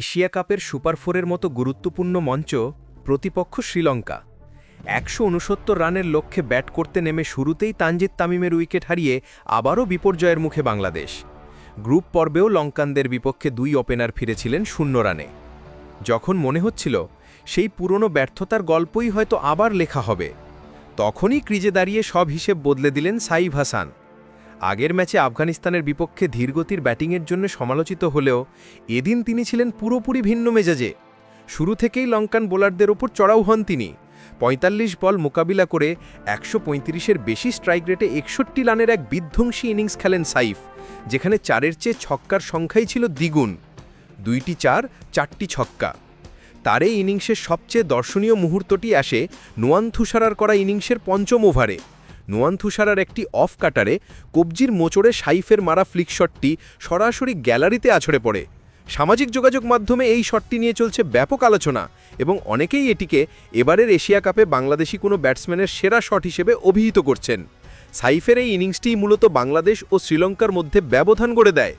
Asia কাপের super ফোরের মতো গুরুত্বপূর্ণ মঞ্চ প্রতিপক্ষ শ্রীলঙ্কা। একশো উনসত্তর রানের লক্ষ্যে ব্যাট করতে নেমে শুরুতেই তানজিদ তামিমের উইকেট হারিয়ে আবারও বিপর্যয়ের মুখে বাংলাদেশ। গ্রুপ পর্বেও লঙ্কানদের বিপক্ষে দুই ওপেনার ফিরেছিলেন শূন্য রানে। যখন মনে হচ্ছিল, সেই পুরনো ব্যর্থতার গল্পই হয়তো আবার লেখা হবে, তখনই ক্রিজে দাঁড়িয়ে সব হিসেব বদলে দিলেন সাইফ হাসান। আগের ম্যাচে আফগানিস্তানের বিপক্ষে ধীরগতির ব্যাটিংয়ের জন্য সমালোচিত হলেও এদিন তিনি ছিলেন পুরোপুরি ভিন্ন মেজাজে। শুরু থেকেই লঙ্কান বোলারদের ওপর চড়াও হন তিনি। ৪৫ বল মোকাবিলা করে একশো পঁয়ত্রিশের বেশি স্ট্রাইক রেটে একষট্টি রানের এক বিধ্বংসী ইনিংস খেলেন সাইফ, যেখানে চারের চেয়ে ছক্কার সংখ্যাই ছিল দ্বিগুণ। দুইটি চার, চারটি ছক্কা। তার এই ইনিংসের সবচেয়ে দর্শনীয় মুহূর্তটি আসে নোয়ান থুসারার করা ইনিংসের পঞ্চম ওভারে। নোয়ান থুসারার একটি অফ কাটারে কবজির মোচড়ে সাইফের মারা ফ্লিকশটটি সরাসরি গ্যালারিতে আছড়ে পড়ে। সামাজিক যোগাযোগ মাধ্যমে এই শটটি নিয়ে চলছে ব্যাপক আলোচনা এবং অনেকেই এটিকে এবারের এশিয়া কাপে বাংলাদেশি কোনো ব্যাটসম্যানের সেরা শট হিসেবে অভিহিত করছেন। সাইফের এই ইনিংসটি মূলত বাংলাদেশ ও শ্রীলঙ্কার মধ্যে ব্যবধান গড়ে দেয়।